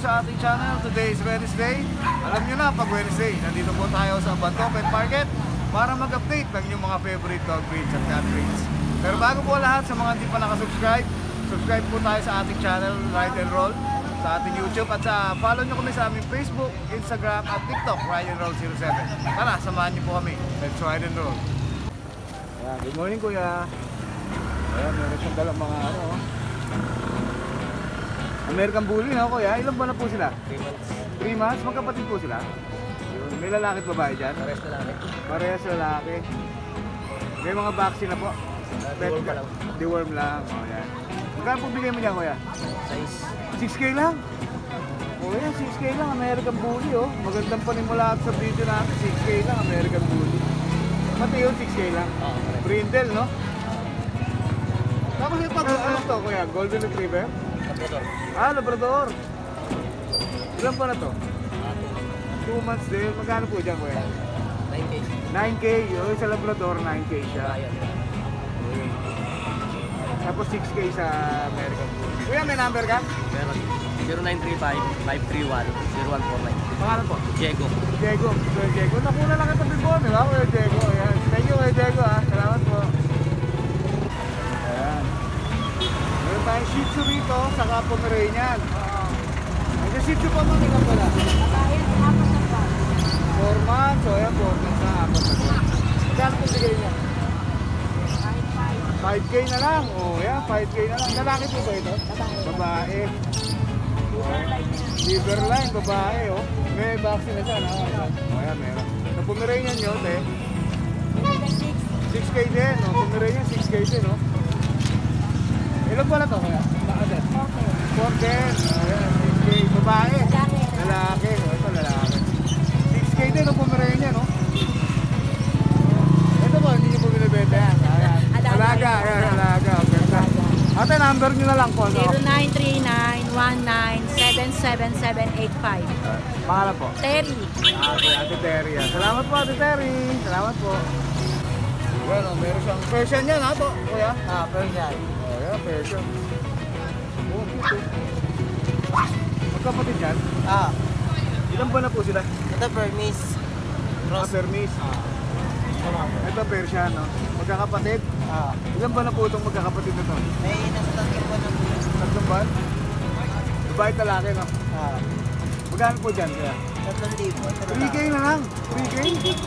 sa ating channel. Today is Wednesday. Alam nyo na, pag Wednesday, nandito po tayo sa Banto Pet Market para mag-update ng inyong mga favorite dog breeds at cat breeds. Pero bago po lahat, sa mga hindi pa nakasubscribe, subscribe po tayo sa ating channel, Ride and Roll, sa ating YouTube at sa follow nyo kami sa aming Facebook, Instagram at TikTok, Ride and Roll 07. Tara, samahan nyo po kami. Let's ride and roll. Ayan, good morning kuya. Ayan, meron siyang dalang mga ano. Oh. American Bully na kuya. Ilan ba na po sila? 3 months. 3 months? Magkapatid po sila? Yun. May lalaki at babae dyan? Pares na lang. Parehas lalaki. May mga vaccine na po? deworm pa lang. Deworm lang. O yan. Magkano po bigay mo dyan kuya? Size. 6K lang? O yan, 6K lang. American Bully oh. Magandang panimula sa video natin. 6K lang, American Bully. Pati yun, 6K lang. Oo. Brindle, no? Tapos yung pag ano to, kuya? Golden Retriever? Labrador. Ah, Labrador. Ilan pa na to? Ah, 2 months din. Magkano po dyan, kuya? 9K. 9K. Yung sa Labrador, 9K siya. Okay. Tapos 6K sa American Bully. Kuya, may number ka? Meron. 0935-531-0149. Pangalan po? Diego. Diego. Kuya Diego. Nakuna lang kita before, di ba? Kuya Diego. Ayan. Thank you, Kuya Diego, ha. Salamat po. Tayong Shih Tzu rito, saka Pomeranian. Ang Shih Tzu pa mga ilan pala? Bayan, apat na pa. 4 months. So, ayan, 4 months na. Apat na po. Saan po bigay niya? Kahit five. 5K na lang. Oh, ayan, 5K na lang. Lalaki po ba ito? Babae. Babae. Liver line yan. Liver line, babae, oh. May vaccine na siya, no? Oh, ayan, meron. Sa Pomeranian nyo, te. Liver six. 6K din, no? Pomeranian, 6K din, no? Ilan ba na to, kaya? Baka din. Okay. 4 din. Oh, ayan, 6K. Babae. Lalaki. Ito lalaki. 6K din, no? Pomeranian, no? Ito ba, hindi nyo po binibenta yan? Ayan. Alaga. Alaga, ayan, alaga. Ang Ganda. Ate, number nyo na lang po, no? 0939-19777885. Pangalan po. Terry. Ate, Ate Terry. yan. Salamat po, Ate Terry. Salamat po. Yan, oh, meron siyang Persian yan, ha, to, kuya? Ah, Persian. Oh. Magkapatid yan? Ah, Ilan ba na po sila? ito Burmese. Ah, Permis. Ito, Persian, no? Magkakapatid? Ah, Ilan ba na po itong magkakapatid na to? may nasa tatlong po ng Tatlong ba? Babae at lalaki, no? Ah, Magkano po dyan, kaya? tatlong libo. 3K na lang. 3K?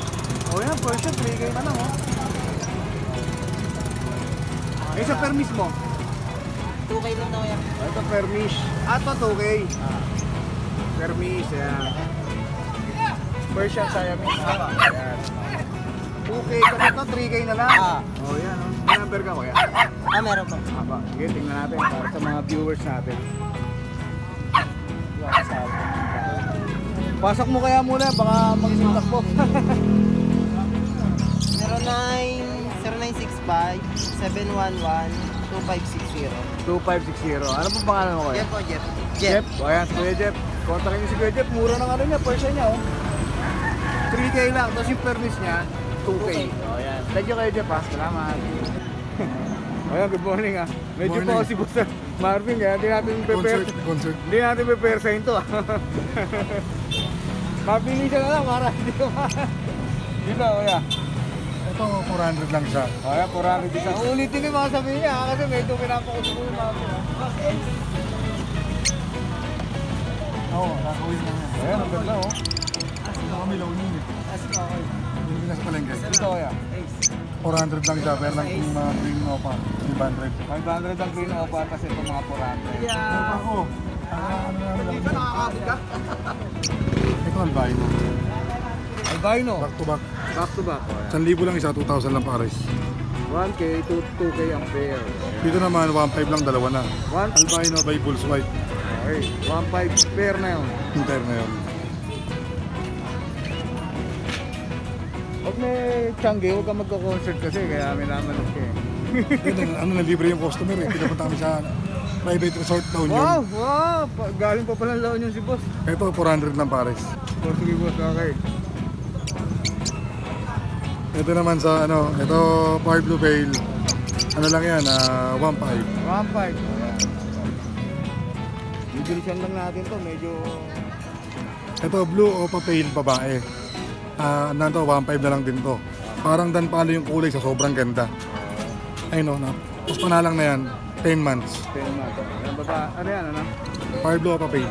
Oh, yan, Persian, 3K na lang, oh. Eh, sa Permis mo? 2K lang daw yan. Ah, Ito, Permis. Ah, ito, 2K. Ah, Permis, yan. Persian Siamese. Tama. Ayan. 2K, kasi ito, 3K na lang. Ah. Oh, yan, oh. May number ka, kuya? ah, meron po. Aba, sige, tingnan natin para sa mga viewers natin. Pasok mo kaya muna, baka magsitak po. 09-0965-711-2560. 2560. Ano po pangalan mo kuya? Jeff po, Jeff. Jeff. O ayan, si Kuya Jeff. Kontakin niyo si Kuya Jeff. Mura ng ano niya, Persian niya oh. 3K lang. Tapos yung permis niya, 2K. 2K. O. Thank you Kuya Jeff ha. Salamat. Ayan, good morning ah. Medyo Morning. po si Boss Marvin kaya hindi natin prepare. Concert, concert. Hindi natin prepare sa ito ah. Mabili siya na lang para hindi ko ma... Dito kuya. Ito, 400 lang siya. O ayan, 400 isa. Ulitin ko yung mga sabihin niya ah, kasi medyo pinapakusok ko yung mga Oo, kakawin lang yan. Ayan, ang ganda oh. Ito kami launin eh. Hindi na sa palengke. Dito kuya. 400 lang siya, pero lang yung mga green mo pa. 500. 500 ang green opa kasi ito mga 400. Ano pa ako? Ah, ano na lang. nakakabot ka? Ito ang bahay mo. Albino. Back to back. Back to back. 1,000 lang isa, 2,000 lang pares. 1K to 2K ang pair. Dito naman, 1,500 lang, dalawa na. 1 Albino by Bulls White. Okay, 1.5 pair na yun. Hintayin na yun. Huwag may tiyangge, huwag ka magko-concert kasi kaya may namanap ka eh. Ano na libre yung customer eh. Pinapunta kami sa private resort La Union. Wow, wow! Galing pa pala laon yung si boss. Ito, 400 lang pares. Oh, sige boss, okay. Ito naman sa ano, ito Far Blue Veil. Ano lang yan, ah 1.5. 1.5. Ayan. Bibilisan lang natin to, medyo... Ito, blue o papel babae. Ah, ano to, 1.5 na lang din to. Parang dan palo yung kulay sa sobrang ganda. Ay no, na. Tapos panalang na yan, 10 months. 10 months. Ano ba? Ano yan, ano? Fire blue o papel.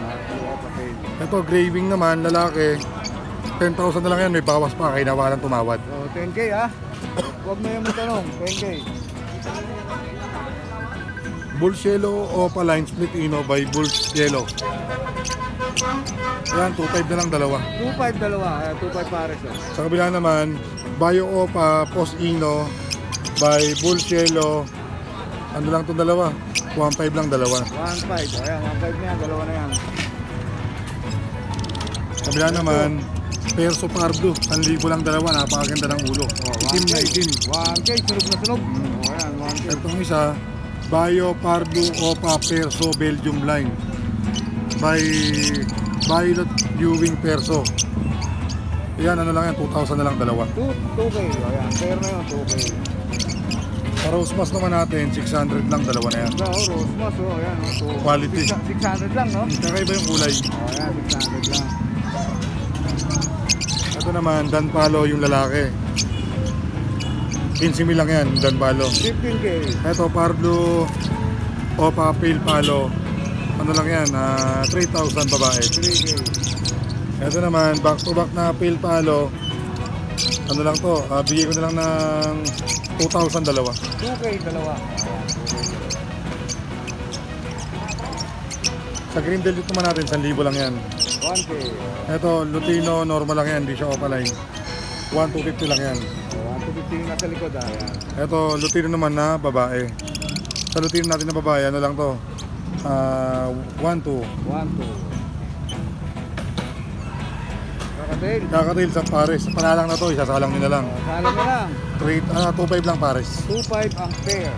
Ito, graving naman, lalaki. 10,000 na lang yan, may bawas pa, kaya nawalan tumawad. So, 10k ah. Huwag na yung matanong, 10k. Bulls Yellow Opaline Split Ino by Bulls Yellow. Yan, 2.5 na lang dalawa. 2.5 dalawa, kaya 2.5 pares oh. Sa kabila naman, Bio Opa Post Ino by Bulls Yellow. Ano lang itong dalawa? 1.5 lang dalawa. 1.5, ayan, 1.5 na yan, dalawa na yan. Sa kabila naman, Perso Pardo, 1,000 lang dalawa, napakaganda ng ulo. Oh, Itim na 1K. itim. 1k, sunog na sunog. Oh, ayan, 1k. Itong isa, Bio Pardo Opa Perso Belgium Line by Violet Viewing Perso. Yan, ano lang yan, 2,000 na lang dalawa. 2, 2k, oh, ayan, fair na yun, 2k. Sa Rose naman natin, 600 lang dalawa na yan. Oh, Rosmas, oh, ayan, oh. Quality. 600 lang, no? Kakaiba yung kulay. Oh, ayan, 600 lang. Ito naman, Dan Palo yung lalaki. 15 mil lang yan, Dan Palo. 15k, Ito, Pablo Opa Pale Palo. Ano lang yan, ah, 3,000 babae. 3k. Ito naman, back to back na Pale Palo. Ano lang to, ah, bigay ko na lang ng 2,000 dalawa. 2k, dalawa. Sa Green Delute naman natin, 1,000 lang yan. 1k. Ito, Lutino, normal lang yan, hindi siya Opaline. 1,250 lang yan. Oh, 1 to 15 nasa likod, ah. Ito, Lutino naman na babae. Sa Lutino natin na babae, ano lang to? Ah, 1, 2. 1, 2. Kakatail. Kakatail sa pares. Panalang na to, isasalang na lang. Salam na lang. 3, ah, 2.5 lang pares. 2.5 ang pair.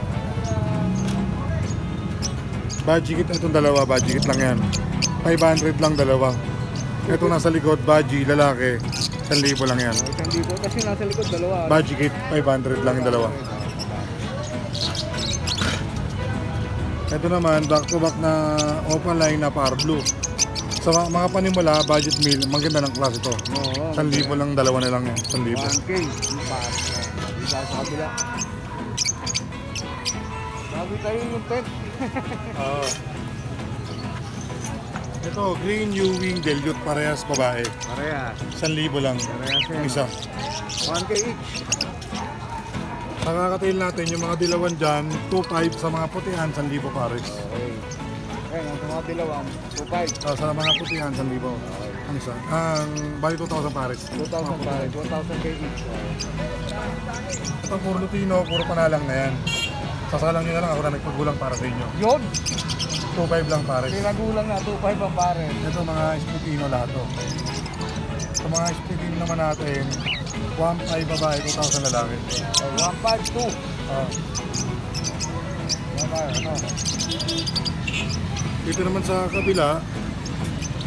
Budget itong dalawa, budget lang yan. 500 lang dalawa. Ito nasa likod, budgie, lalaki. 1,000 lang yan. Oh, isang libo. Kasi nasa likod, dalawa. Budget 500 lang yung dalawa. Ito naman, back to back na open line na par blue. Sa mga, mga panimula, budget meal, maganda ng klase to. Oo. 1,000 lang, dalawa na lang yan. 1,000. 1K. Yung par. Dito sa kabila. Sabi tayo yung tent. Oo. Ito, green Ewing Delute, parehas babae. Parehas. 1,000 lang. Parehas yan. Isa. 1K each. Nakakatail natin yung mga dilawan dyan, 2.5 sa mga putihan, 1,000 pares. Okay. Ayun, ang mga dilawang. 2.5. Uh, sa mga putihan, 1,000. Ang isa. Ang bali 2,000 pares. 2,000 pare. 2,000K each. Ito puro Lutino, puro panalang na yan. Sasalang nyo na lang ako na nagpagulang para sa inyo. Yun! 2.5 lang pares. Pinagulang na. 2.5 ang pare. Ito mga Spitino lahat to. Sa mga Spitino naman natin, 1.5 babae, 2,000 lalaki. Oh, 1.5, 2. Ah. Yan tayo, ano? Dito naman sa kabila,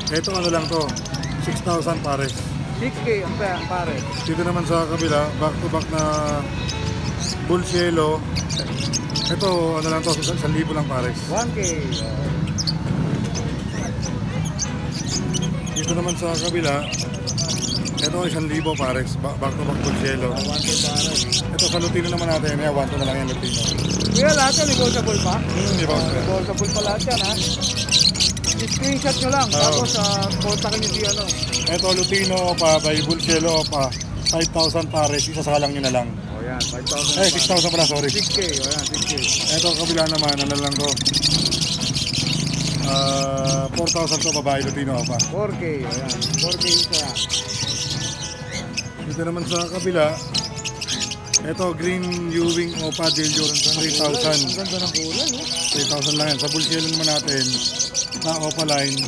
ito ano lang to, 6,000 pares. 6K ang pa- pare. Dito naman sa kabila, back to back na Bulcielo. Ito, ano lang to, 1,000 lang pares. 1K. Dito naman sa kabila, ito ay 1,000 pares, ba- back to back. Oh, 1K pare. Ito sa Lutino naman natin, yeah, 1 to na lang yan Lutino. Kuya, lahat yan negotiable pa? Hmm? Oh, negotiable pa lahat yan, ha? I-screenshot nyo lang. Tapos, uh, kontakin nyo si ano. Ito Lutino pa, by Bulcielo pa, 5,000 pares, isasalang nyo na lang. Oh, yan. 5,000 Eh, 6,000 pala, sorry. 6K. Oh, yan. 6K. Ito kabila naman, ano lang to. Ah, 4,000 to babae Lutino pa. 4K. Oh, yan. 4K isa. Dito naman sa kabila, ito green Ewing Opa Del Yor, Ang 3,000. ganda ng kulay, no? 3,000 lang yan. Sa Bulcielo naman natin, na Opa line,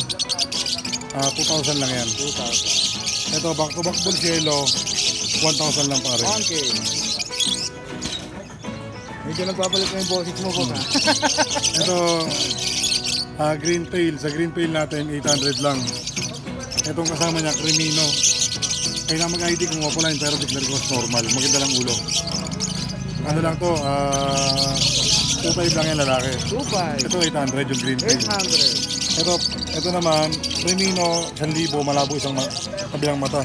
ah 2,000 lang yan. 2,000. Ito back to back Bulcielo, 1,000 lang pare. 1K. Medyo nagpapalit na yung boses mo, ha? Ito, ah green tail. Sa green tail natin, 800 lang. Itong kasama niya, Cremino. Kailangan mag-ID kung line, pero declare ko normal. Maganda lang ulo. Ano lang to, ah 2,500 lang yan lalaki. 2,500. Ito 800 yung green tail. 800. Ito, ito naman, Remino, 1,000, malabo isang ma- kabilang mata.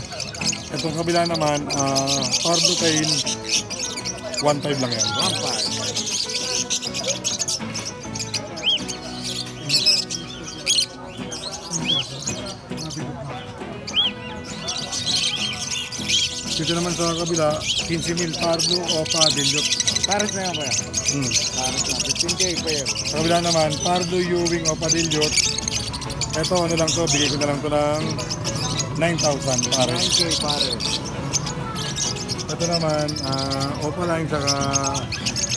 Itong kabila naman, ah, Pardo Tail, 1.5 lang yan. 1.5. Dito naman sa kabila, 15 mil Pardo o Padilot. Pares na yan ba yan? Hmm. Pares na. 15K pair. Sa kabila naman, Pardo, Ewing o Padilot. Ito, ano lang to, bigay ko na lang to ng 9,000 pares. 9K pares. Ito naman, uh, Opaline saka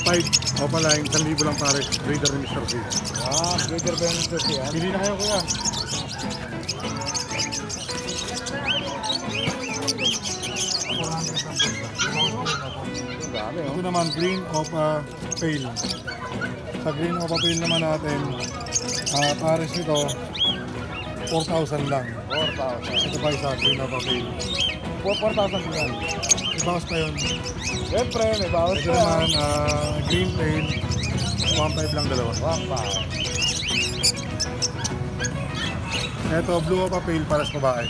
5 Opaline, 1,000 lang pares. Breeder ni Mr. C. Ah, greater benefit yan. Pili na kayo kuya. Oh. Ito naman, Green Opa Pale. Sa Green Opa Pale naman natin, ah pares nito, 4,000 lang. 4,000. Ito pa isa, Green Opa Pale. 4,000 din yan. Ibawas pa yun. Siyempre, may bawas Ito pa. naman, ah, Green Pale, 1,500 lang dalawa. 1,500. Ito, Blue Opa Pale, pares babae.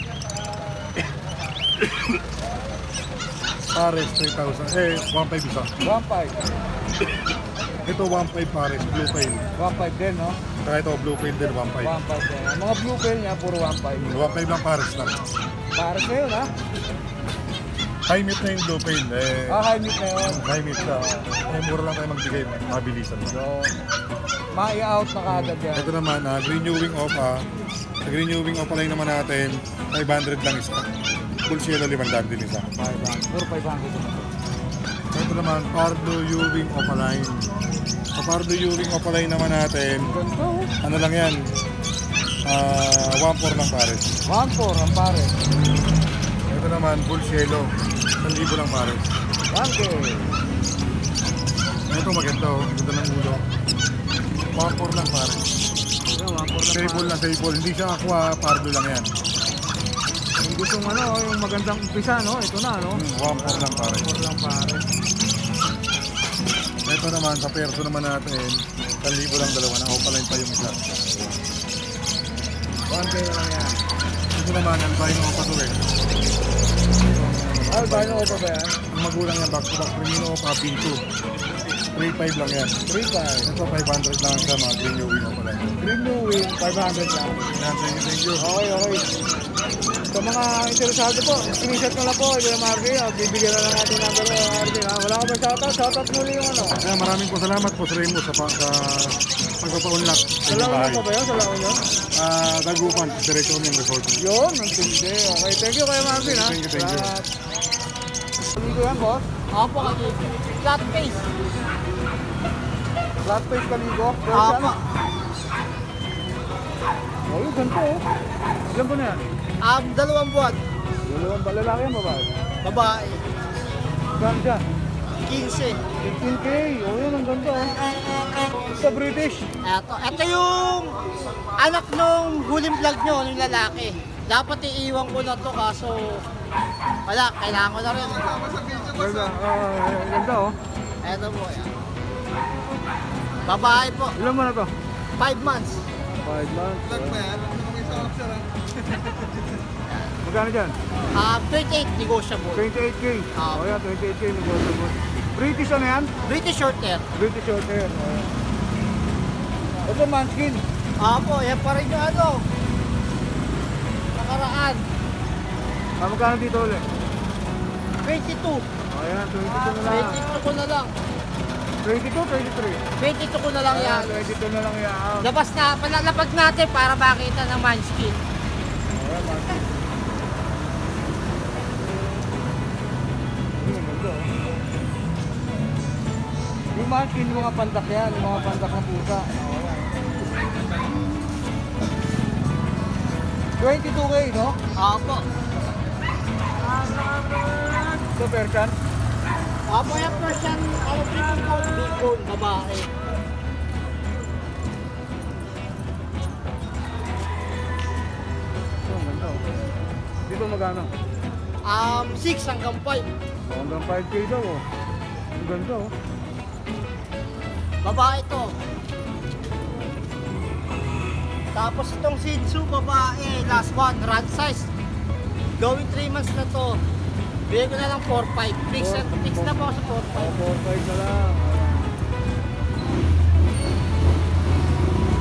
pares, 3,000. Eh, 1,500 isa. 1,500. Ito 1.5 pares, blue pail. 1,500 din, no? Saka ito blue pail din 1.5. 1,500 din. Ang mga blue pail niya, puro 1,500. 1.5 lang pares lang. Pares na yun, ha? High meat na yung blue pail. Eh, Ah, high meat na yun. high meat siya. Eh, mura lang tayo magbigay. Mabilisan. So, ma-i-out na kagad yan. Ito naman, ah, green new wing opa. Sa green new wing opa lang naman natin, 500 lang isa. Full cielo 500 din isa. 500. Puro 500 naman. Ito naman, Pardo U-Wing Opa Line. Sa Pardo U-Wing Opa Line naman natin, ano lang yan, ah 1.4 lang pares. 1,400 ang pares. Ito naman, full cielo, 1,000 lang pares. 1K. Ito maganda oh, ganda ng ulo. 1.4 lang pares. Yan, 1,400 Sable na sable, hindi siya aqua, pardo lang yan. Kung gusto mo, ano, yung magandang umpisa, no? Ito na, no? 1.4 lang pares. 1,400 lang pares. Ito naman, sa perso naman natin, 1,000 lang dalawa na Opa Line pa yung isa. 1K na lang yan. Ito naman, albino Opa to eh. Albino ko pa ba yan? Ang magulang niya, back to back, Primino Opa, Pinto. 3.5 lang yan. 3,500. Ito 500 lang sa mga green yung. Green Blue Wing, 500 lang. Yan, thank you, thank you. Okay, okay. Sa mga interesado po, screenshot na lang po, Idol Marvin. O, bibigyan na lang natin ng Idol Marvin. Ha? Wala ka ba shoutout? Shoutout muli yung ano. Kaya maraming po salamat po sa Rainbow sa, pa- sa pagpapaunlak sa bahay. ko ba yun? Sa yun? Ah, Dagupan, diretso kami ang resort. Yun, ang tindi. Okay, thank you kay Marvin ha. Thank you, thank you. Salamat. Dito yan, boss. Opo, flat face. Flat face kaligo. Opo. Oh, yung ganito oh. Ilan po na yan? Um, dalawang buwan. Dalawang ba? Lalaki yan, babae? Babae. Siya? 15. 15K. Oh, yun, ang ganda oh. Sa British. Eto, eto yung anak nung huling vlog nyo, yung lalaki. Dapat iiwan ko na to kaso wala, kailangan ko na rin. Ganda, ah, ganda oh. Eto po yan. Babae po, Ilan mo na to? 5 months. 5 months. Vlog ba yan? Magkano dyan? Ah, 28 negotiable. 28K. Ah. Oh, yan, 28K. negotiable. British ano yan? British short hair. British short hair. Oh. Ito, manskin. Apo, yan pa rin yung ano. Nakaraan. Ah, magkano dito ulit? 22. Oh, yan, 22 na lang. 22 ko na lang. 22, 23. 22 ko na lang yan. 22 na lang yan. Labas na, palalapag natin para makita ng manskin. Ayan, manskin. Oh. Yung manskin, yung mga pandak yan, yung mga pandak ng pusa. Oh, yan. 22K, no? Apo. Ito, Persian. Apo yung Persian, ano people ko, bacon, babae. Ang ganda, oh. Dito magkano? Um, 6 hanggang 5. Oh, hanggang 5K daw, oh. Ang ganda, oh. Babae to. Tapos itong Shih Tzu, babae, last one, run size. Going 3 months na to. Bigay ko na lang 4-5. Fix, Four- fix na po ako sa 4-5. Oh, 4-5 na lang.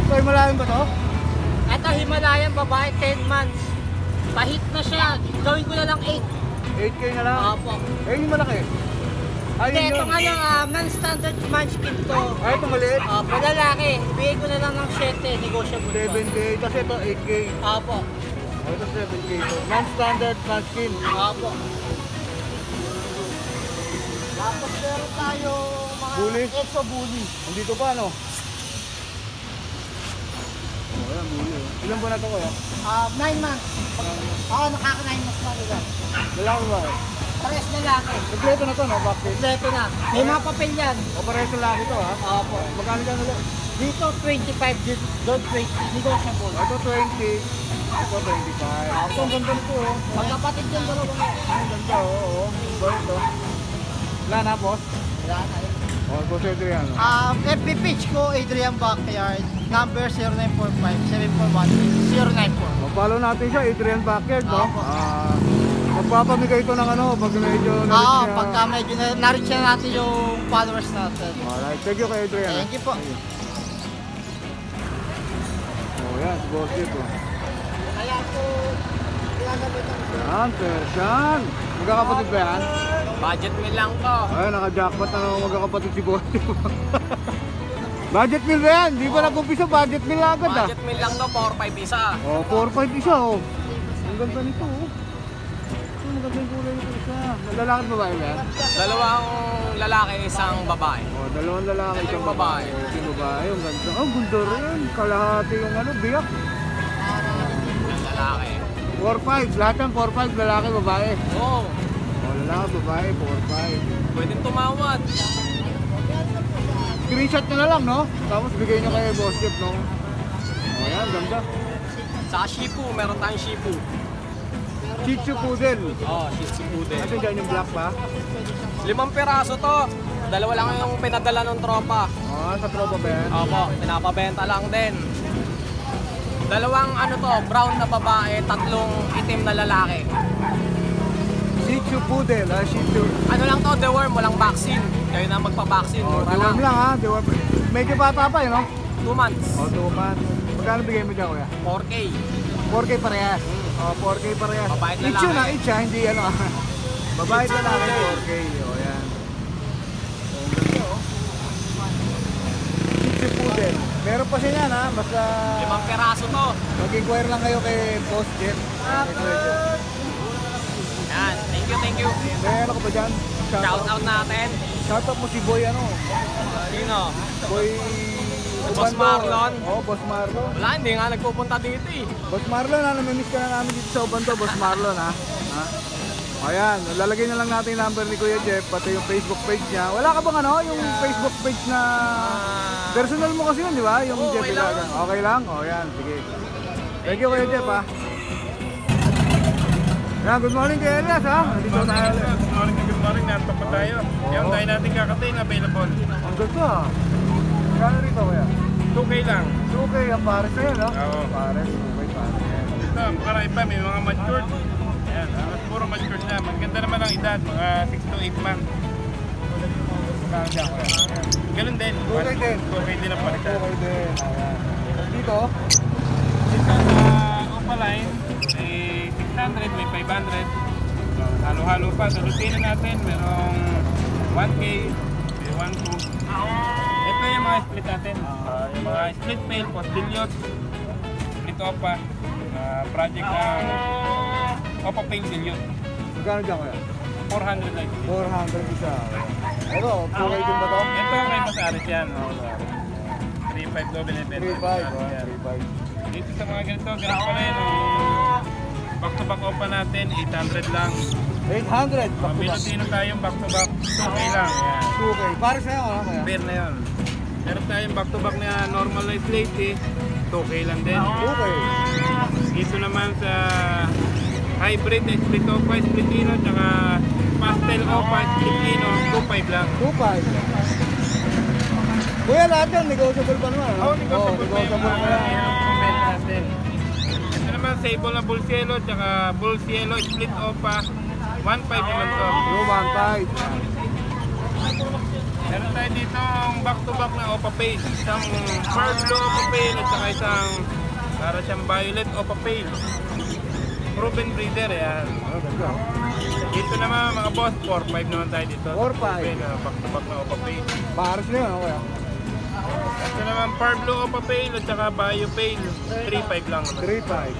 Ito, malalim ba to? Ito, Himalayan, babae, 10 months. Pahit na siya. Gawin ko na lang 8. 8K na lang. Opo. Eh, yung malaki. Ayun Hindi, ito nga lang, ah, non-standard munchkin to. Ay, ito maliit. Opo, lalaki. Bigay ko na lang ng 7, negotiable pa. 7K. Kasi ito 8K. Opo. Oh, ito 7K ito. Non-standard skin. Opo. Tapos meron tayo mga Bully? exo bully. Andito pa, no? Oh, yan, buli. oh. Ilan ba na ito kuya? Ah, 9 months. Oo, nakaka 9 months na nila. Lalaki ba? Pares lalaki. Kompleto na to, no? Bakit? Kompleto na. May mga papel yan. O parehas lalaki to, ha? Opo. Magkano dyan ulit? Dito 25, dito doon 20. Negotiable. Oh, Ito 20. Ito 25. Ito ang ganda nito, oh. Magkapatid yung dalawa na. Ang ganda, oo. Oh, oh. Ba ito? Wala na, boss? Wala na yun. Oh, boss Adrian. Um, FB page ko, Adrian Backyard. Number 0945-741-094. Oh, follow natin siya, Adrian Backyard, no? Opo. Ah, magpapamigay ito ng ano, pag medyo Oo, na-reach niya. pagka medyo na, na-reach na natin yung followers natin. Alright, thank you kay Adrian. ah. Thank you po. Oh, yan, si Boss oh. Kaya po. Yan, Persian. Magkakapatid ba yan? Budget meal lang to. Ay, naka-jackpot na naman magkakapatid si Jeep. budget meal ba yan? Di ba nag-umpisa budget meal na agad, ah? Budget meal lang to, 4-5 isa. Oh, 4-5 isa, oh. Ang ganda nito, oh. Oh, maganda yung kulay nito isa. Lalaki babae ba yan? Dalawang lalaki, isang babae. Oh, dalawang lalaki, isang babae. babae. Isang babae, ang ganda. Oh, ganda rin. Kalahati yung ano, biyak. Lalaki. 4-5, lahat yan 4-5, lalaki, babae. Oo, Oh, lalaki, babae, 4-5. pwedeng tumawad. Screenshot nyo na lang, no? Tapos bigay nyo kay Boss Jeff, no? Oh, yan, ganda. Sa Shipu, meron tayong Shipu. Chichu Poodle. Oh, Shih Tzu Poodle. Kasi dyan yung black pa. Limang piraso to. Dalawa lang yung pinadala ng tropa. Oh, sa tropa ba yan? Opo, pinapabenta lang din. Dalawang ano to, brown na babae, tatlong itim na lalaki. Chichu Poodle, ah, Chichu. Ano lang to, deworm, walang vaccine. Kayo na magpa-vaccine, Oh, deworm lang. lang, ha? Deworm. Medyo bata pa, eh, no? 2 months. Oh, two months. Magkano bigay mo dyan, kuya? 4K. 4K parehas. Oh, 4K parehas. At Each yun lalaki. ah, each ah, hindi ano ah. Babae at lalaki, 4K. Oh, yan. Oh, oh. Chichu Poodle. Meron pa siya yan ha, basta Limang piraso to. mag-inquire lang kayo kay Boss Jeff. Yan, thank you, thank you. May ano ka ba dyan? Shout out natin. Shout out mo si Boy ano? Sino? Boy... Boss Ubando. Marlon. Oo, Boss Marlon. Wala, hindi nga nagpupunta dito eh. Boss Marlon, ha, namimiss ka na namin dito sa Ubando, Boss Marlon, ha? ha? Ayan, lalagay na lang natin yung number ni Kuya Jeff, pati yung Facebook page niya. Wala ka bang ano, yung Facebook page na... Personal mo kasi yun, di ba? Yung Oo, Jeff okay Ilagan. lang. Okay lang? O, yan, sige. Thank you, Kuya Jeff, ha? Yan, good morning kay Elias, ha? Dito tayo ulit. Good morning, good morning. Narito pa tayo. Yung tayo natin kakating available. Ang ganda, ha? Kano rito, Kuya? 2K lang. Okay, ang pares na yun, ha? Oo. Pares, okay, pares. Ito, marami pa. May mga matured. Ayan, ah, puro matured na. Maganda naman ang edad. Mga 6 to 8 months. Kano dyan, Kuya? Ayan. Ganun din. 2K din. 2K din ang palitan. Okay din. Dito, Dito sa Opaline, may 600, may 500. Halo-halo pa. Sa Lutino natin, merong 1K, may 1.2. Ito yung mga split natin. Ah, yung mga split mail, postillion, split opa, ah, project ng opa pail dilute. magkano dyan, Kuya? 400 lang. 400 isa. Ito, okay din ba to? Ito kay Mas Aris yan. 3.5 double event. 3.5, oh, 3.5. Dito sa mga ganito, ganito pa rin. oh. Back to back opa natin, 800 lang. 800, Uh, back to back. Pilotino tayong back to back, 2K lang. Yan. 2K. Para sa'yo, ano kaya? Pair na yun. Meron tayong back to back na normal light late, 2K lang din. 2K. Dito naman sa hybrid na split opa, split ino, tsaka pastel opa, split ino, 2.5 lang. 2.5. Kuya, lahat yan, negotiable pa naman. Oo, yung negotiable pa yung benta natin. Ito naman, sable na bull yellow, tsaka bull yellow, split opa. 1.5 naman to. Blue 1.5. Meron tayo dito ang back-to-back na opa pale. Isang pearl blue opa pale at saka isang para siyang violet opa pale. Proven breeder, yan. Oh, ganda. Dito naman mga boss, 4.5 naman tayo dito. 4.5. Proven, ah, Back-to-back na opa pale. Pares na yun, okay. Ito naman pearl blue opa pale at saka bio pale. 3.5 lang naman. 3.5.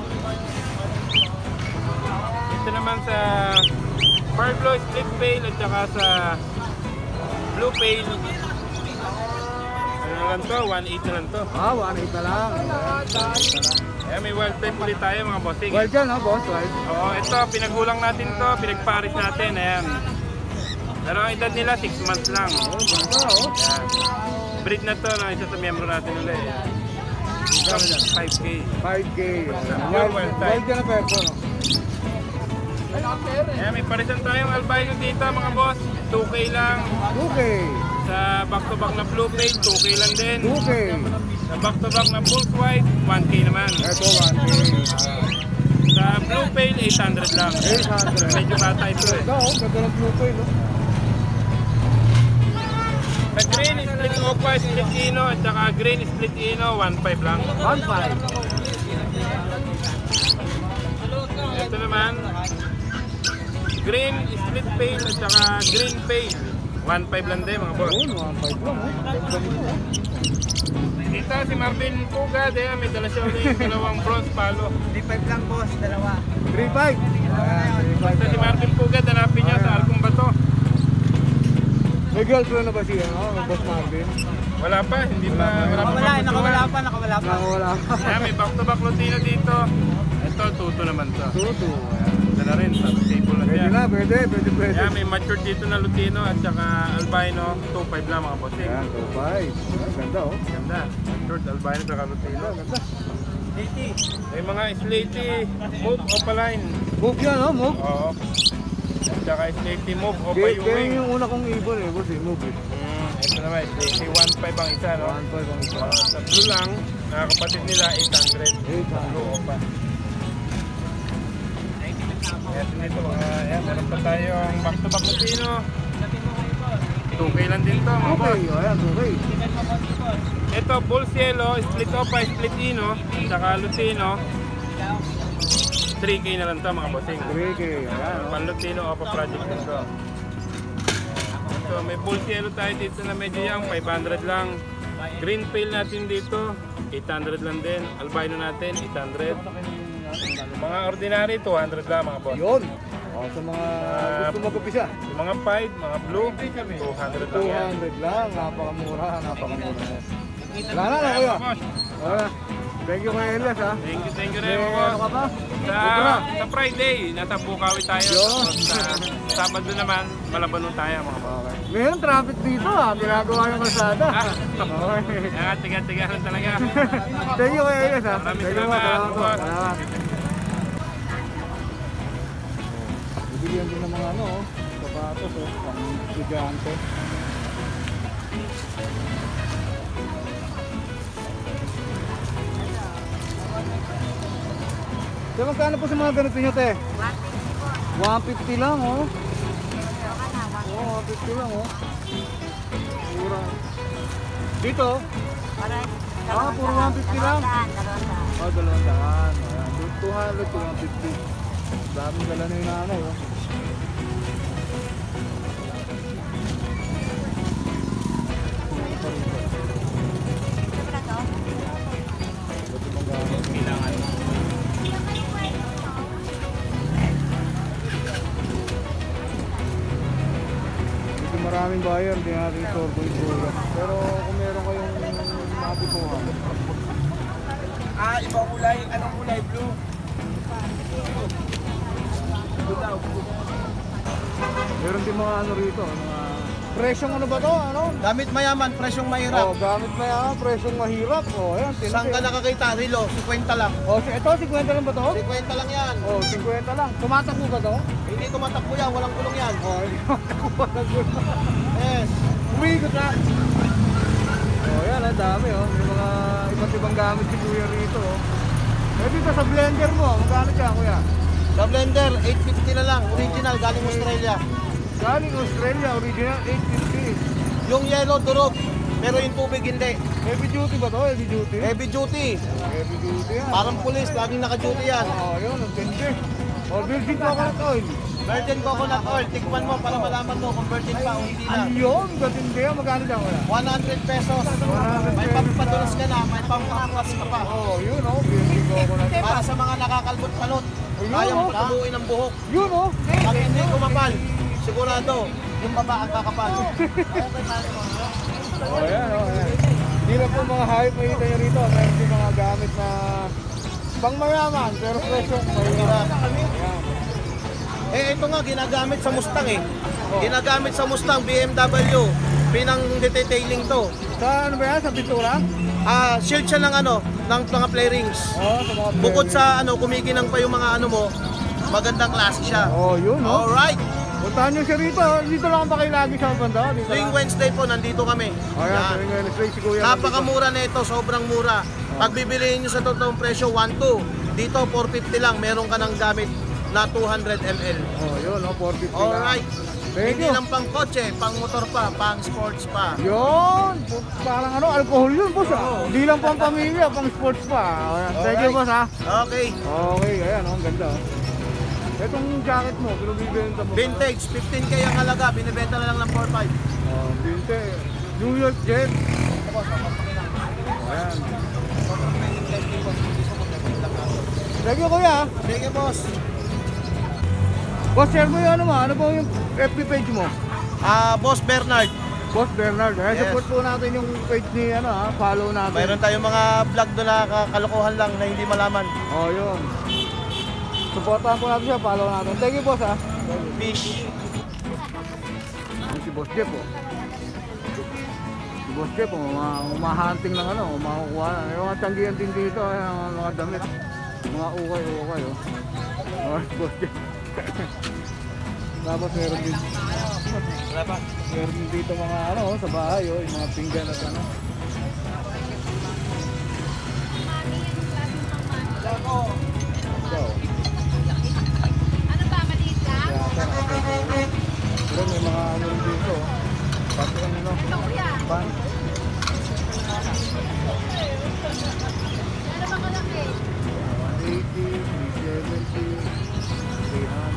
Ito naman sa pearl blue split pale at saka sa blue pale. Ano na lang to? 1.8 na lang to. Ah, 1.8 na lang. Ayan, may wild type ulit tayo mga bossing. Well dyan, ha, boss, right? Oo, ito, pinagulang natin to, pinagparis natin, ayan. Pero ang edad nila, 6 months lang. Oh, ganda, oh. Ayan. Breed na to ng isa sa miyembro natin ulit. Ayan. Ito, 5K. 5K. Pure wild type. Wild yan na pepo, no? Ayan, may parisan tayong albino dito mga boss. 2K lang. 2K. Sa back-to-back na blue page, 2K lang din. 2K. Sa back-to-back na full white, 1K naman. Ito, 1K. Sa blue pale, 800 lang. 800. Medyo bata ito eh. Ganda, oh. Ganda ng blue pay, no? Sa green, split opa, split ino, at saka green, split ino, 1.5 lang. 1.5. Ito naman, green, split pale, at saka green pale. 1.5 lang din mga boss. Yun, 1.5 lang, Dito si Marvin Pugad, eh, may dala siya ulit yung dalawang bronze palo. 3.5 lang boss, dalawa. 3.5. Ayan, 3.5 Basta si. Marvin Pugad, hanapin niya sa Alcong Bato. May girlfriend na ba siya, no? Boss Marvin? Wala pa, hindi pa. Wala pa Nakawala, pa. nakawala pa, nakawala pa. Nakawala pa. Ayan, may back-to-back Lutino dito. Ito, tuto naman to. Tuto. Dala rin, sa table na Pwede siya. na, pwede, pwede, pwede. Ayan, may matured dito na Lutino at saka albino, 2.5 lang mga bossing. Ayan, 2.5. Ayan, Ganda, oh. Ganda. Matured, albino, saka Lutino. Ganda. May mga slaty, move, opaline. Move yan, no? Move. Oo. At saka slaty, move, opa Kaya yung kaya wing. yung una kong ibon eh, boss eh, move eh. Mm, ito naman, slaty, 1.5 ang isa, no? 1.5 ang isa. Uh, sa blue lang, nakakapatid nila 800. 800. Blue, opa. Ayan, dito mga, ayan, meron pa tayong back-to-back Lutino. 2K lang din to, mga boss. Okay, oh, ayan, okay. Ito, bull cielo, split opa, split ino, saka lutino. 3K na lang to mga bossing. 3K, ayan, oh. Panlutino opa project din to. Ito, may bull cielo tayo dito na medyo young, 500 lang. Green pale natin dito, 800 lang din. Albino natin, 800. Mga ordinary, 200 lang mga boss. Yun. Oh, sa mga gusto mag-upisa. Yung mga pied, mga blue, 200 lang yan. 200 lang, napakamura, napakamura. Wala na, kuya. mga. Wala. Thank you kay Elias ha. Thank you, thank you rin mga ano ka boss. pa? Sa, Friday, nasa Bukawi tayo. Yo. Tapos sa Sabado naman, Malabano tayo mga boss. Okay. Mayroon traffic dito ha, ginagawa yung kalsada. Ah, Okay. Kaya tiga-tiga lang talaga. Thank you kay Elias ha. Maraming Thank you salamat, po. boss. Salamat. Bibigyan din ng mga ano, oh, sapatos oh, pang gigante. Te, magkano po sa mga ganito nyo, te? 150 lang, oh. Oo, 150 lang, oh. Mura. Dito, Ah, puro 150 lang. oh, dalawang daan. Ayan, 200 to 150. Daming dala na yung nanay, oh. Buyer, hindi natin sorbo yung buya. Pero kung meron kayong mabituhan, Ah, ibang kulay. Anong kulay? Blue? meron din mga ano rito, mga presyong ano ba to? Ano? Gamit mayaman, presyong Oh, mahirap. gamit na yan, presyong mahirap. Oh, ayan, Saan ka nakakita? Rilo, 50 lang. Oh, si- ito, 50 lang ba to? 50 lang yan. Oh, 50 lang. Tumatakbo ba to? Hindi tumatakbo yan, walang kulong yan. Oh, hindi tumatakbo ba Yes. Umiikot na. Oh, yan, ang dami oh. May mga iba't ibang gamit si Kuya rito oh. Eh dito sa blender mo, magkano siya kuya? Sa blender, 850 na lang. Original, galing Australia. Galing Australia, original 850. Yung yellow durog, pero yung tubig hindi. Heavy duty ba to? Heavy duty? Heavy duty. Heavy duty yan. Parang pulis, laging naka-duty yan. Oo, oh, yun, ang tindi. O, virgin coconut oil. Virgin coconut oil, tikman mo para malaman mo kung virgin pa o hindi na. Ayun, gatindi yan. Magkano dyan kuya? 100 pesos. 100 May pampadulas ka na, may pampapas ka pa. Oo, oh, yun oh, virgin coconut. Para sa mga nakakalbot-kalot, Ayun, kayang oh. tabuin ang buhok. Yun oh. Pag hindi kumapal, sigurado, yung baba ang kakapal. Oh, yan, oh, yan. Hindi lang po mga hayop makita nyo rito. Meron din mga gamit na pang mayaman, pero presyo mahirap. Eh, ito nga, ginagamit sa Mustang eh. Ginagamit sa Mustang, BMW. Pinang detailing to. Sa ano ba yan? Sa pintura? Ah, shield siya ng ano, ng mga play rings. Oo, sa mga Bukod sa ano, kumikinang pa yung mga ano mo, magandang klase siya. Oh, yun oh. Alright, Puntahan nyo siya rito. oh. Dito lang ba kayo lagi sa banda? Dito tuwing lang. Wednesday po, nandito kami. Ayan, Yan. tuwing Wednesday si Kuya. Napakamura na ito, sobrang mura. Pag bibiliin nyo sa totoong presyo, 1.2. Dito, 450 lang, meron ka ng gamit na 200 ml. Oh, yun oh, 450 lang. Alright. Thank Hindi you. lang pang kotse, pang motor pa, pang sports pa. Yun! Parang ano, alcohol yun, boss ah. Hindi lang pang pamilya, pang sports pa. Ayan. Thank you, Alright. boss ah. Okay. Okay, ayan oh, ang ganda oh. Itong jacket mo, pinabibenta mo. Vintage, 15k ang halaga, binibenta na lang ng 4.5. Oh, vintage. New York Jet. Ayan. Thank you, kuya. Sige boss. Boss, share mo yung ano mo. Ano po yung FB page mo? Ah, Boss Bernard, Boss Bernard. Ayan, Yes. support po natin yung page ni ano ha. Follow natin. mayroon tayong mga vlog doon na kalokohan lang na hindi malaman. Oh, yun. Supportahan po natin siya. Follow natin. Thank you, boss ha. Fish. Yan si Boss Jeff oh. Si Boss Jeff oh, uma umahunting ng ano, umakukuha na. Yung mga tanggihan din dito, ang mga damit. Mga ukay-ukay oh. Oh, si Boss Jeff. Tapos meron din. Wala pa. Dito mga ano, oh, sa bahay, oh, yung mga pinggan at ano. So, ano ba, maliit lang? Pero may mga ano dito. Oh. Pati ano lang. Ito, kuya. Beyond.